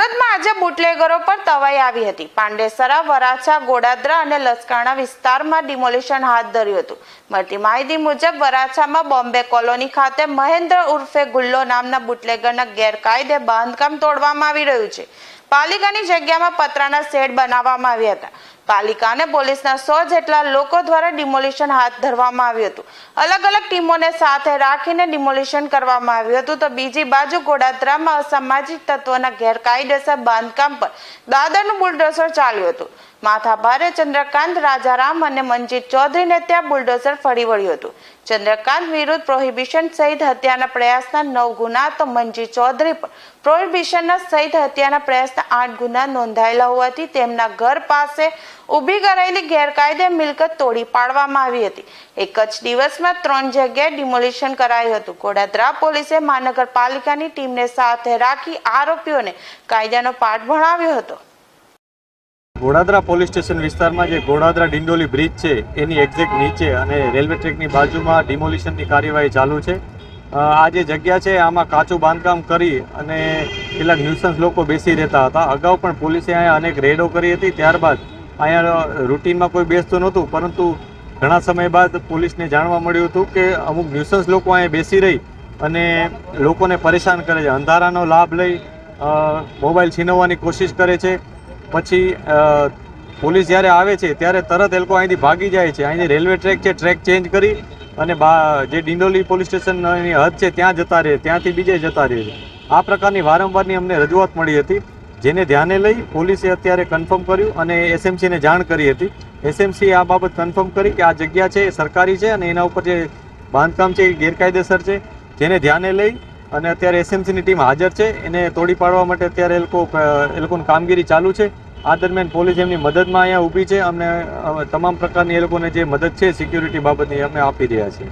કારીગરો પર તવાઈ આવી હતી. પાંડેસરા, વરાછા, ગોડાદરા અને લસકાણા વિસ્તારમાં ડિમોલિશન હાથ ધર્યું હતું. મળતી માહિતી મુજબ વરાછામાં બોમ્બે કોલોની ખાતે મહેન્દ્ર ઉર્ફે ગુલ્લો નામના બુટલેગરના ગેરકાયદે બાંધકામ તોડવામાં આવી રહ્યું છે. પાલિકાની જગ્યામાં પતરાના શેડ બનાવવામાં આવ્યા હતા. પાલિકા અને પોલીસના સો જેટલા લોકો દ્વારા ડિમોલિશન હાથ ધરવામાં આવ્યું હતું. અલગ અલગ ટીમોને સાથે રાખીને ડિમોલિશન કરવામાં આવ્યું હતું. તો બીજી બાજુ ગોડાત્રામાં અસામાજિક તત્વોના ગેરકાયદેસર બાંધકામ પર દાદરનું બુલડોઝર ચાલ્યું હતું. માથાભારે ચંદ્રકાંત રાજારામ અને મનજીત ચૌધરીને ત્યાં બુલડોઝર ફરી વળ્યું હતું. ચંદ્રકાંત વિરુદ્ધ પ્રોહિબિશન સહિત હત્યાના પ્રયાસના નવ ગુના, તો મનજીત ચૌધરી પર પ્રોહિબિશનના સહિત હત્યાના પ્રયાસના આઠ ગુના નોંધાયેલા હોવાથી તેમના ઘર પાસે ઊભી કરાયેલી ગેરકાયદે મિલકત તોડી પાડવામાં આવી હતી. એક જ દિવસમાં ત્રણ જગ્યાએ ડિમોલિશન કરાયું હતું. કોડાદરા પોલીસે મહાનગરપાલિકાની ટીમને સાથે રાખી આરોપીઓને કાયદાનો પાઠ ભણાવ્યો હતો. ઘોડાદરા પોલીસ સ્ટેશન વિસ્તારમાં જે ઘોડાદરા ડિંડોલી બ્રિજ છે, એની એક્ઝેક્ટ નીચે અને રેલવે ટ્રેકની બાજુમાં ડિમોલિશનની કાર્યવાહી ચાલુ છે. આ જે જગ્યા છે, આમાં કાચું બાંધકામ કરી અને કેટલાક ન્યુસન્સ લોકો બેસી રહેતા હતા. અગાઉ પણ પોલીસે અહીંયા અનેક રેડો કરી હતી. ત્યારબાદ અહીંયા રૂટીનમાં કોઈ બેસતું નહોતું, પરંતુ ઘણા સમય બાદ પોલીસને જાણવા મળ્યું હતું કે અમુક ન્યુસન્સ લોકો અહીંયા બેસી રહી અને લોકોને પરેશાન કરે છે. અંધારાનો લાભ લઈ મોબાઈલ છીનવવાની કોશિશ કરે છે. પછી પોલીસ જ્યારે આવે છે, ત્યારે તરત એ લોકો અહીંથી ભાગી જાય છે. અહીંથી રેલવે ટ્રેક છે, ટ્રેક ચેન્જ કરી અને જે ડિંડોલી પોલીસ સ્ટેશનની હદ છે, ત્યાં જતા રહે, ત્યાંથી બીજે જતા રહે છે. આ પ્રકારની વારંવારની અમને રજૂઆત મળી હતી. જેને ધ્યાને લઈ પોલીસે અત્યારે કન્ફર્મ કર્યું અને એસએમસીને જાણ કરી હતી. એસએમસી આ બાબત કન્ફર્મ કરી કે આ જગ્યા છે, એ સરકારી છે અને એના ઉપર જે બાંધકામ છે એ ગેરકાયદેસર છે. જેને ધ્યાને લઈ અને અત્યારે એસએમસીની ટીમ હાજર છે. એને તોડી પાડવા માટે અત્યારે એ લોકો, એ લોકોની કામગીરી ચાલુ છે. આ દરમિયાન પોલીસ એમની મદદમાં અહીંયા ઊભી છે. અમને તમામ પ્રકારની એ લોકોને જે મદદ છે સિક્યુરિટી બાબતની અમે આપી રહ્યા છીએ.